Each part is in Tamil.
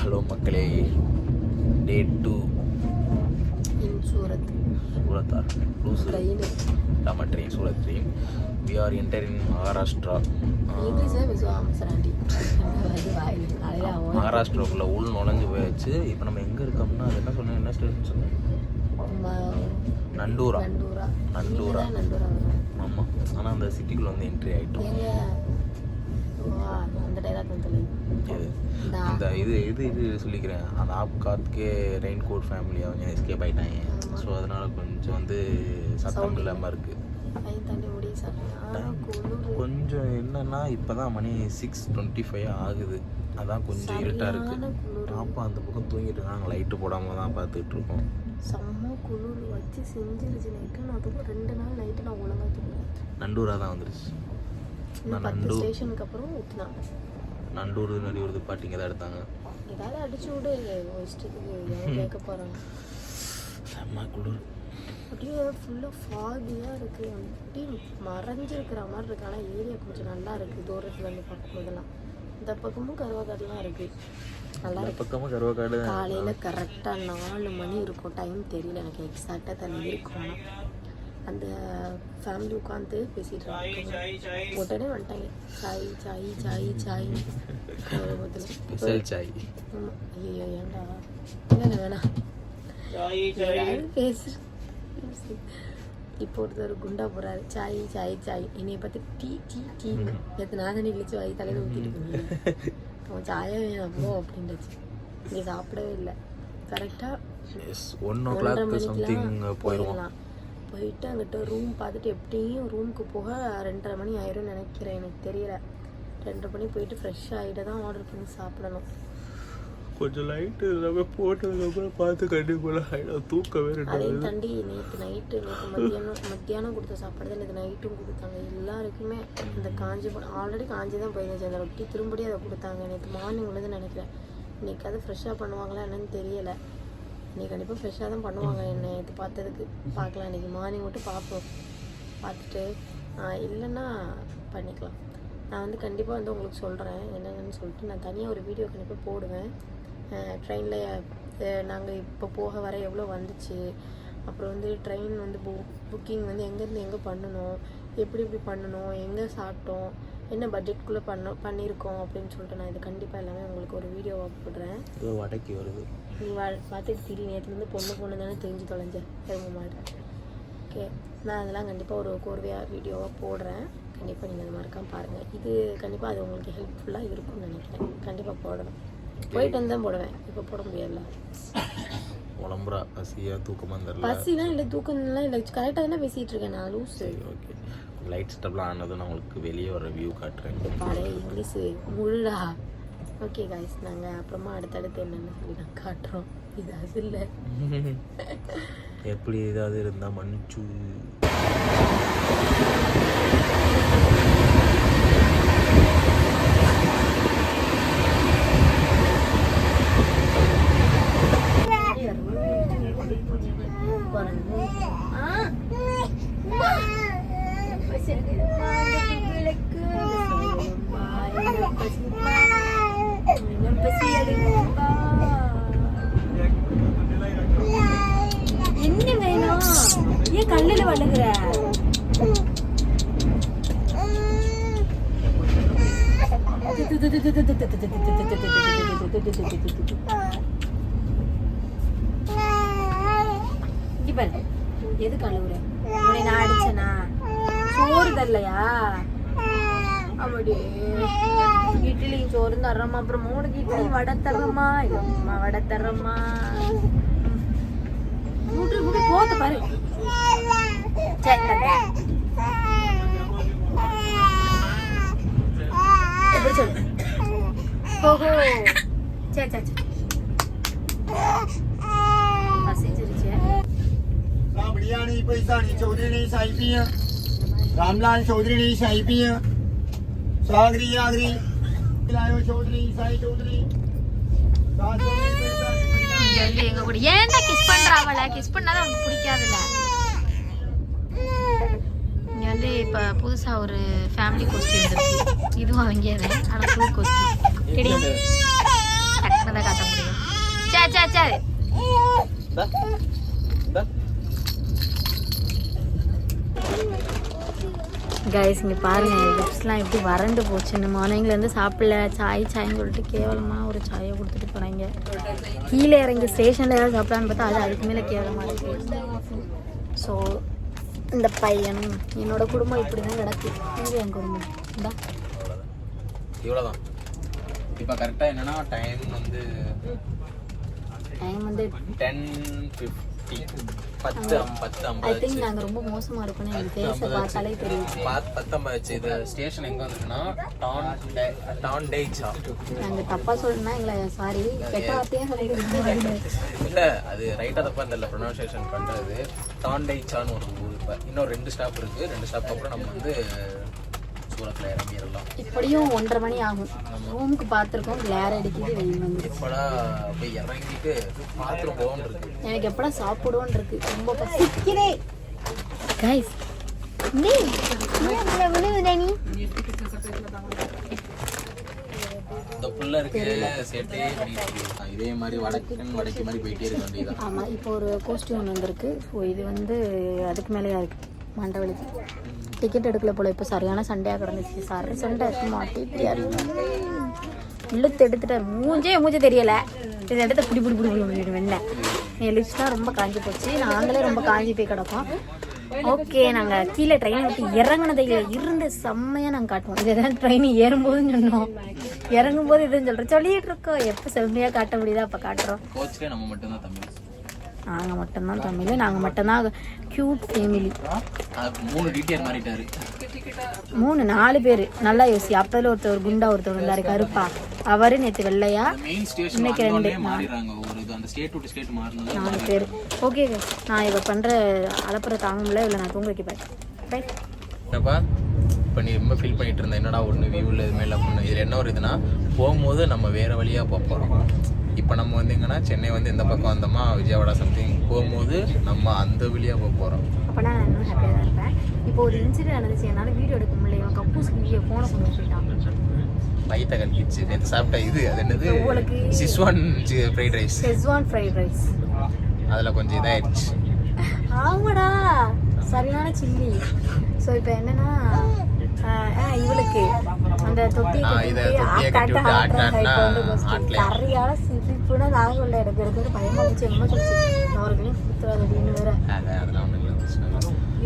ஹலோ மக்களே day two. In Surat. Surat R லூசு. ட்ரெயின். நம்ம train. Surat train we are enter in Maharashtra மகாராஷ்டிராக்குள்ளே உள் நுழைஞ்சு போயாச்சு. இப்போ நம்ம எங்கே இருக்கோம்னா அது என்ன சொன்னேன் என்ன ஸ்டேஷன் சொன்னேன் நண்டூரா. நண்டூரா. நண்டூரா. ஆமாம் ஆனால் அந்த சிட்டிக்குள்ளே வந்து என்ட்ரி ஆகிட்டோம் அந்த. இது இது இது சொல்லிக்கிறேன். அந்த ஆப்காத்கே ரெயின் கோட் ஃபேமிலி அவங்க எஸ்கேப் ஆகிட்டாங்க ஸோ அதனால கொஞ்சம் வந்து சத்தம் இல்லாமல் இருக்குது கொஞ்சம் என்னன்னா இப்போ தான் மணி சிக்ஸ் டுவெண்ட்டி ஃபைவ் ஆகுது. அதான் கொஞ்சம் இருட்டாக இருக்குது குளிர். பாப்பா அந்த பக்கம் தூங்கிட்டு இருக்காங்க. லைட்டு போடாமல் தான் பார்த்துட்டு இருக்கோம். செம்ம குளிர். வச்சு செஞ்சிருச்சு. நைட்டு நான் அதுவும் ரெண்டு நாள் நைட்டு நான் ஒழுங்கா தூங்குறேன் நண்டூரா தான் வந்துருச்சு. பத்து ஸ்டேஷனுக்கு அப்புறம் ஊற்றினான் நண்டூர் நடியூர் பாட்டிங்க தான் எடுத்தாங்க. ஏதாவது அடிச்சு விடு இஷ்டத்துக்கு யாரும் கேட்க போகிறாங்க செம்ம குளிர். அப்படியே ஃபுல்லாக ஃபாகியாக இருக்குது அப்படியே மறைஞ்சிருக்கிற மாதிரி இருக்கு. ஆனால் ஏரியா கொஞ்சம் நல்லா இருக்குது தூரத்துல இருந்து பார்க்கும்போதெல்லாம். இந்த பக்கமும் கருவாக்காடுலாம் இருக்குது நல்லா பக்கமும் கருவாக்காடு. காலையில் கரெக்டாக நாலு மணி இருக்கும். டைம் தெரியல. எனக்கு எக்ஸாக்டாக தண்ணி இருக்கும். அந்த ஃபேமிலி உட்காந்து பேசிட்டு இருக்காங்க உடனே வந்துட்டாங்க. சாய் சாய் சாய் சாய் சாய். ஐயோ இல்லை வேணாம். ஏதாவது பேசு. இப்போ ஒருத்தர் குண்டா போறாரு. சாய் சாய் சாய் என்னைய பார்த்து டீ டீ டீ. நேற்று நான் தண்ணி கிழிச்சு வாய் தலையில ஊற்றிட்டு போனீங்க அவன் சாயே வேணாம் போ அப்படின்னுச்சு. நீ சாப்பிடவே இல்லை. கரெக்டாக எஸ் ஒன் ஓ கிளாக் சம்திங் போயிடலாம். போயிட்டு அங்கிட்ட ரூம் பார்த்துட்டு எப்படியும் ரூமுக்கு போக ரெண்டரை மணி ஆயிரும்னு நினைக்கிறேன். எனக்கு தெரியல. ரெண்டரை மணி போயிட்டு ஃப்ரெஷ் ஆகிட்டு தான் ஆர்டர் பண்ணி சாப்பிடணும். கொஞ்சம் லைட்டு எல்லாமே போட்டதுக்கப்புறம் பார்த்து கண்டிப்பாக ஆகிடும் தூக்கவே அதையும் ரெண்டாவது தாண்டி நேற்று நைட்டு நேற்று மத்தியானம் மத்தியானம் கொடுத்த சாப்பாடு தான் நேற்று நைட்டும் கொடுத்தாங்க. எல்லாருக்குமே இந்த காஞ்சி ஆல்ரெடி காஞ்சி தான் போயிருந்துச்சு. அந்த ரொட்டி திரும்படி அதை கொடுத்தாங்க. நேற்று மார்னிங் உள்ளது நினைக்கிறேன். இன்னைக்கு அது ஃப்ரெஷ்ஷாக பண்ணுவாங்களா என்னன்னு தெரியலை. இன்னைக்கு கண்டிப்பாக ஃப்ரெஷ்ஷாக தான் பண்ணுவாங்க. என்ன இது பார்த்ததுக்கு. பார்க்கலாம். இன்னைக்கு மார்னிங் மட்டும் பார்ப்போம். பார்த்துட்டு இல்லைன்னா பண்ணிக்கலாம். நான் வந்து கண்டிப்பாக வந்து உங்களுக்கு சொல்கிறேன் என்னென்னு சொல்லிட்டு நான் தனியாக ஒரு வீடியோ கண்டிப்பாக போடுவேன். ட்ரெயினில் நாங்கள் இப்போ போக வர எவ்வளோ வந்துச்சு? அப்புறம் வந்து ட்ரெயின் வந்து புக் புக்கிங் வந்து எங்கேருந்து எங்கே பண்ணணும்? எப்படி எப்படி பண்ணணும்? எங்கே சாப்பிட்டோம்? என்ன பட்ஜெட்குள்ளே பண்ண பண்ணியிருக்கோம் அப்படின்னு சொல்லிட்டு நான் இது கண்டிப்பாக எல்லாமே உங்களுக்கு ஒரு வீடியோவாக போடுறேன். ஏதோ வடக்கி வருது. நீ வா பார்த்துட்டு திரி நேற்றுலேருந்து பொண்ணு பொண்ணு தானே தெரிஞ்சு தொலைஞ்சேன் எரும மாட்டேன் ஓகே நான் அதெல்லாம் கண்டிப்பாக ஒரு கோர்வையாக வீடியோவாக போடுறேன். கண்டிப்பாக நீங்கள் அது மறக்காம பாருங்கள் இது கண்டிப்பாக அது உங்களுக்கு ஹெல்ப்ஃபுல்லாக இருக்கும்னு நினைக்கிறேன். கண்டிப்பாக போடணும். போயிட்டு வந்து தான் போடுவேன். இப்போ போட முடியாதுல்ல. உடம்புறா பசியா தூக்கமாக தெரில பசிலாம் இல்லை தூக்கம்லாம் இல்லை. கரெக்டாக தானே பேசிகிட்டு இருக்கேன் நான் லூஸு ஓகே லைட் ஸ்டெப்லாம் ஆனது நான் உங்களுக்கு வெளியே ஒரு ரிவ்யூ காட்டுறேன். பழைய இங்கிலீஷு முழுடா. ஓகே காய்ஸ் நாங்கள் அப்புறமா அடுத்தடுத்து என்னென்னு சொல்லி நான் காட்டுறோம். இது அது இல்லை. எப்படி ஏதாவது இருந்தால் மன்னிச்சு. கல்லுல வழுகுற இங்க பாரு. எது கழுவுற உன்னை நான் அடிச்சனா? சோறு தரலையா? அப்படியே இட்லி சோறு தர்றோமா அப்புறம் மூணுக்கு இட்லி வடை தர்றோமா அம்மா வடை தர்றோமா மூட்டு போத்த பாரு. சரி தரேன். எப்படி சொல்லு ஓஹோ சரி சரி சரி பசிச்சிருச்சு રામડિયાની પૈસાની ચૌધરીની સાહેબી રામલાલ ચૌધરીની સાહેબી સાગરી આગરી લાયો ચૌધરી સાઈ ચૌધરી સાત ચૌધરી પૈસાની இங்க வந்து எங்க கூட ஏன்டா கிஸ் பண்ற அவளை கிஸ் பண்ணாதான் அவனுக்கு பிடிக்காதுல்ல இங்க வந்து இப்போ புதுசாக ஒரு ஃபேமிலி கொஸ்டின் வந்துருக்கு இதுவும் அவங்க ஆனால் புது கோஸ்டி கிடையாது டக்குனு தான் காட்ட முடியும். சே சே சே. கைஸ் இங்கே பாருங்கள் லிப்ஸ்லாம் எப்படி வறண்டு போச்சுன்னு மார்னிங்ல இருந்து சாப்பிடல. சாய் சாயின்னு சொல்லிட்டு கேவலமாக ஒரு சாயை கொடுத்துட்டு போனாங்க. கீழே இறங்கி ஸ்டேஷனில் ஏதாவது சாப்பிடலான்னு பார்த்தா அது அதுக்கு மேலே கேவலமாக இருக்குது ஸோ இந்த பையன் என்னோட குடும்பம் இப்படி தான் கிடக்கு. இது என் குடும்பம். இந்தா. இவ்வளவுதான். இப்போ கரெக்டா என்னன்னா டைம் வந்து டைம் வந்து டென் ஃபிஃப்டி பத்து அம்- பத்து ஐ ஐம்பது திங்க் நாங்கள் ரொம்ப மோசமாக பார்த்தாலே தெரியும். பாத்- பத்தொன்பது ஆச்சு. இது ஸ்டேஷன் எங்க வந்துருக்குன்னா டான் டே- டான் டேச்சா நாங்கள் தப்பாக சொல்லணும்னா எங்களை சாரி கெட்ட வார்த்தையாக சொல்லிடுங்க இல்ல அது ரைட்டா தப்பா தெரியல. ப்ரொனவுன்சியேஷன் பண்றது. டான் டேச்சான்னு ஒரு ஊர் இப்ப இன்னும் ரெண்டு ஸ்டாப் இருக்கு. ரெண்டு ஸ்டாப் அப்புறம் நம்ம வந்து சூரத்ல இறங்கிடலாம் இப்படியும் ஒன்றரை மணி ஆகும். ரூமுக்கு பார்த்துருக்கோம் கிளார் அடிக்குது வெயில் வந்து எப்படா போய் இறங்கிட்டு பாத்ரூம் போகணும் இருக்கு. எனக்கு எப்படா சாப்பிடுவோன்னு இருக்கு. ரொம்ப பசிக்கிறே கைஸ் நீ விழுவுதே நீ? இந்த புள்ள இருக்கு சேட்டே பண்ணிட்டு இருக்கு. இதே மாதிரி வடக்கன் வடக்கு மாதிரி போயிட்டே இருக்க வேண்டியதான் ஆமாம் இப்போ ஒரு கோஸ்டியூம் ஒன்று வந்திருக்கு. ஸோ இது வந்து அதுக்கு மேலேயா இருக்கு. மண்டவழிக்கு டிக்கெட் எடுக்கல போல. இப்போ சரியான சண்டையாக கிடந்துச்சு. சாரி சண்டை மாட்டிட்டியா இழுத்து எடுத்துட்டார் மூஞ்சே மூஞ்சே தெரியல. இந்த எடுத்து புடி புடி புடி புடி வெண்ண என் ரொம்ப காஞ்சி போச்சு. நாங்களே ரொம்ப காஞ்சி போய் கிடப்போம். ஓகே நாங்கள் கீழே ட்ரெயினை விட்டு இறங்குனதையில இருந்து செம்மையாக நாங்கள் காட்டுவோம். இதுதான் ட்ரெயின் ஏறும்போதுன்னு சொன்னோம். இறங்கும்போது இதுன்னு சொல்கிறோம் சொல்லிட்டு இருக்கோம். எப்போ செம்மையாக காட்ட முடியுதோ அப்போ காட்டுறோம். நம்ம மட்டும்தான் தமிழ். நாங்கள் மட்டும்தான் தமிழ் நாங்கள் மட்டும்தான் க்யூட் ஃபேமிலி அது மூணு டீட்டெயில் மாறிட்டாரு. மூணு நாலு பேர். நல்லா யோசி. அப்பதில் ஒருத்தர் குண்டா ஒருத்தர் இருந்தாரு கருப்பா. அவரு நேற்று வெள்ளையா? மெயின் ஸ்டேஷன் வந்தோடனே மாறிடுறாங்க. ஒரு இது அந்த ஸ்டேட் டு ஸ்டேட் மாறினது நாலு பேர். ஓகே நான் இவ பண்ணுற அலப்புற தாங்க முடியல இல்லை நான் தூங்க வைக்கப்பேன் பை என்னப்பா? இப்போ நீ ரொம்ப ஃபீல் பண்ணிட்டு இருந்த. என்னடா ஒன்று வியூவில் இதுமாரி இல்லை பொண்ணு? இதில் என்ன ஒரு இதுனா போகும்போது நம்ம வேறு வழியாக போக போகிறோம் இப்போ நம்ம வந்து எங்கன்னா சென்னை வந்து இந்த பக்கம் வந்தோமா? விஜயவாடா சம்திங் போகும்போது நம்ம அந்த வழியாக போக போகிறோம் அப்போனா நான் இன்னும் ஹாப்பியாக தான் இருப்பேன். இப்போ ஒரு இன்சிடென்ட் நடந்துச்சு. என்னால் வீடியோ எடுக்க முடியல இவன் கப்பூஸ்க்கு வீடியோ ஃபோனை கொண்டு போயிட்டான் லைட்டாக கல்கிச்சு நேற்று சாப்பிட்ட இது. அது என்னது? உங்களுக்கு schezwan fried rice schezwan fried rice அதில் கொஞ்சம் இதாகிடுச்சு ஆமாடா. சரியான சில்லி ஸோ இப்போ என்னன்னா இவளுக்கு. அந்த தொட்டியை கட்டி? சரியான சிரிப்புனா நான் சொல்ல எனக்கு எனக்கு பயமா இருந்துச்சு என்ன சொல்லிச்சு. நான் ஒரு கிளி குத்துறாது அப்படின்னு வேற.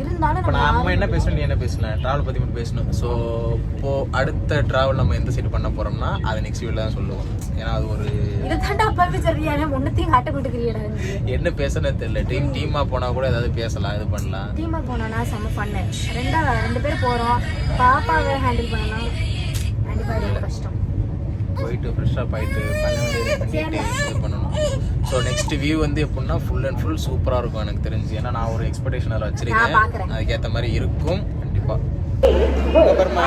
இருந்தாலும் நம்ம என்ன பேசணும் நீ என்ன பேசலாம் ட்ராவல் பற்றி மட்டும் பேசணும். ஸோ இப்போ அடுத்த ட்ராவல் நம்ம எந்த சைடு பண்ண போகிறோம்னா அதை நெக்ஸ்ட் வீடியோ தான் சொல்லுவோம். ஏன்னா அது ஒரு இதை தாண்டா அப்பவே சொல்றியா? முன்னத்தையும் காட்ட கொடுக்குறியடா என்ன பேசணும் தெரியல. டீம் டீமாக போனால் கூட ஏதாவது பேசலாம் இது பண்ணலாம். டீமா போனோம்னா செம்ம பண்ணு ரெண்டா ரெண்டு பேர் போறோம். பாப்பாவை ஹேண்டில் பண்ணணும் கண்டிப்பா கஷ்டம். போயிட்டு ஃப்ரெஷ்ஷாக போயிட்டு பண்ண வேண்டியது பண்ணிட்டு இது பண்ணணும். ஸோ நெக்ஸ்ட் வியூ வந்து எப்படின்னா ஃபுல் அண்ட் ஃபுல் சூப்பராக இருக்கும் எனக்கு தெரிஞ்சு. ஏன்னா நான் ஒரு எக்ஸ்பெக்டேஷன் அதில் வச்சிருக்கேன். அதுக்கேற்ற மாதிரி இருக்கும். கண்டிப்பாக அப்புறமா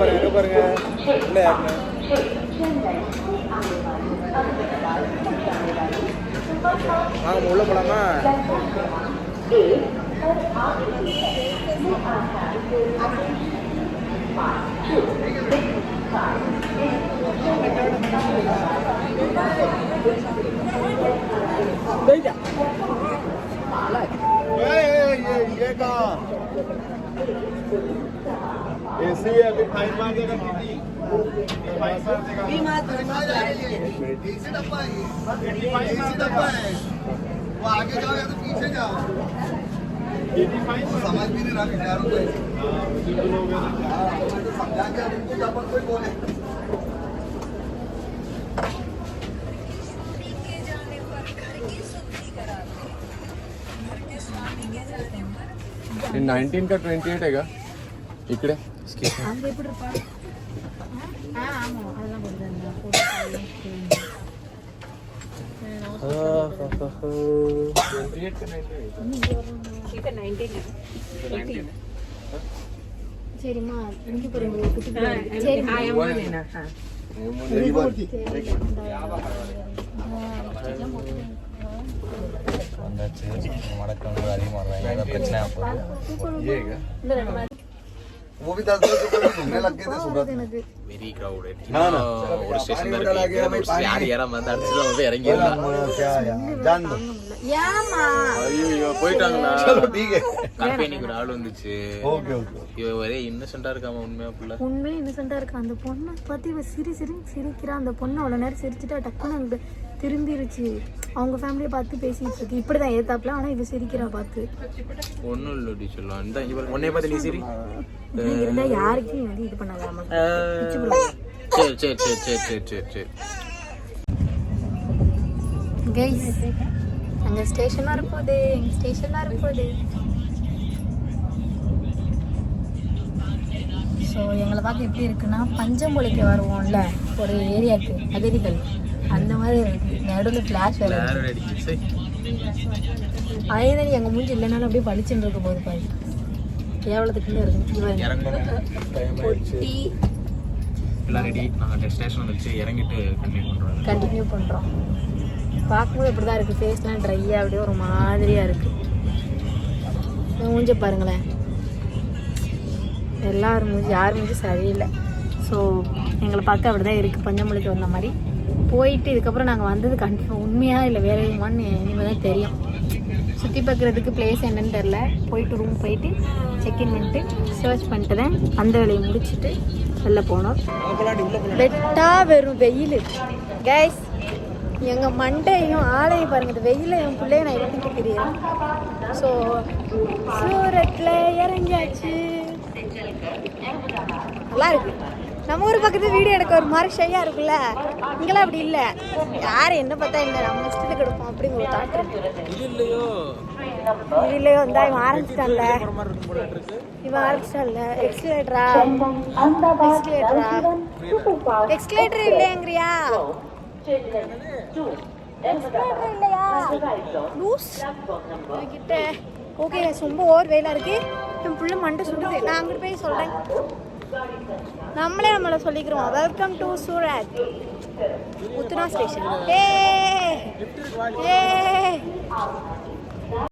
பாருங்க பாருங்க. இல்லை வாங்க உள்ள போலாமா? एसी है अभी फाइन मार देगा दीदी फाइन मार देगा भी मार देगा एसी डब्बा है एसी डब्बा है वो आगे जाओ या तो पीछे जाओ दीदी फाइन समझ भी नहीं रहा हज़ारों को समझा के उनको अपन कोई बोले नाइनटीन का ट्वेंटी एट है। इकड़े हाँ, हाँ, हाँ। ट्वेंटी एट का नाइनटी एट சரிம்மா இங்க பாருங்க குட்டி பிள்ளை. சரிம்மா. வந்தாச்சு. வடக்கம் அதிகமாக பிரச்சனை ஆகும் वो भी दस दस रुपए में घूमने लग गए थे सूरत में எனக்கு வெரி கிரௌடட் ना, ना। ஒரு ஸ்டேஷன் தான் இருக்கு ஒரு station யார் ஏறாம வந்து அடிச்சுட்டு வந்து இறங்கிடலாம் क्या यार जान दो ஏமா ஐயோ போயிட்டாங்களா चलो ठीक है கம்பெனிக்கு ஒரு ஆள் வந்துச்சு ओके ओके இவ ஒரே இன்னசென்ட்டா இருக்காம உண்மையா புள்ள உண்மையிலே இன்னசென்ட்டாக இருக்கு அந்த பொண்ணை பார்த்து இவ சிரி சிரி சிரிக்கிறா அந்த பொண்ணு அவ்வளோ நேரம் சிரிச்சுட்டா டக்குன்னு அங்கே திரும்பிருச்சு. அவங்க ஃபேமிலியை பார்த்து பேசிட்டு இருக்கு. இப்படி தான் ஏத்தாப்புல ஆனால் இவ சிரிக்கிறா பார்த்து. ஒன்றும் இல்லடி சொல்லலாம் இந்த இங்க பாரு, உன்னைய பார்த்து நீ சரி. இருந்தா யாருக்கும் வந்து இது பண்ணாதாம சரி சரி சரி சரி சரி சரி சரி. கைஸ் அங்கே ஸ்டேஷன் வரப்போகுது எங்கள் ஸ்டேஷன் வரப்போகுது ஸோ எங்களை பார்க்க எப்படி இருக்குன்னா பஞ்சம்பொழிக்கு வருவோம்ல ஒரு ஏரியாவுக்கு அகதிகள் அந்த மாதிரி நடுவில் ஃப்ளாஷ் வேறு அதே தான் எங்கள் மூஞ்சி இல்லைனாலும் அப்படியே பளிச்சுன்னு இருக்க போகுது பாரு. கேவலத்துக்குள்ளே இருக்கு. ரெடி நாங்கள் ஸ்டேஷன் வச்சு இறங்கிட்டு கண்டினியூ பண்ணுறோம் கண்டினியூ பண்ணுறோம் பார்க்கும்போது இப்படி தான் இருக்குது ஃபேஸ்லாம் ட்ரையாக அப்படியே ஒரு மாதிரியாக இருக்குது மூஞ்ச பாருங்களேன். எல்லாரும் மூஞ்சி யார் மூஞ்சி சரியில்லை. ஸோ எங்களை பார்க்க அப்படி தான் இருக்குது பஞ்சமொழிக்கு வந்த மாதிரி. போயிட்டு இதுக்கப்புறம் நாங்கள் வந்தது கண்டிப்பாக உண்மையாக இல்லை வேற வேணுமான்னு இனிமேல் தான் தெரியும். சுற்றி பார்க்குறதுக்கு பிளேஸ் என்னன்னு தெரில போயிட்டு ரூம் போயிட்டு செக்இன் பண்ணிட்டு சர்ச் பண்ணிட்டு தான் அந்த வேலையை முடிச்சுட்டு வெளில போனோம். வெட்டா வெறும் வெயில். கேஸ் எங்கள் மண்டையும் ஆலையும் பாருங்க இந்த வெயில என் பிள்ளைய நான் எப்படி தெரியும் ஸோ சூரத்தில் இறங்கியாச்சு. நல்லா இருக்கு. நம்ம ஊர் பக்கத்து வீடியோ எடுக்க ஒரு மாதிரி ஷையாக இருக்குல்ல. இங்கெல்லாம் அப்படி இல்லை. யார் என்ன பார்த்தா என்ன நம்ம இஷ்டத்துக்கு எடுப்போம் அப்படிங்கிற ஒரு தாட் இருக்கு. இது இல்லையோ? இது இல்லையோ? வந்தா இவன் ஆரம்பிச்சிட்டான்ல. இவன் ஆரம்பிச்சிட்டான்ல. எக்ஸ்லேட்டரா எக்ஸ்லேட்டரா எக்ஸ்லேட்டர் இல்லையாங்கிறியா? எக்ஸ்லேட்டர் இல்லையா? லூஸ் கிட்ட ஓகே ரொம்ப ஓவர் வெயிலாக இருக்கு. என் புள்ள மண்டை சுடுது நான் அங்கிட்டு போய் சொல்கிறேன் நம்மளே நம்மளை சொல்லிக்கிறோம். Welcome to Surat Udhna station A A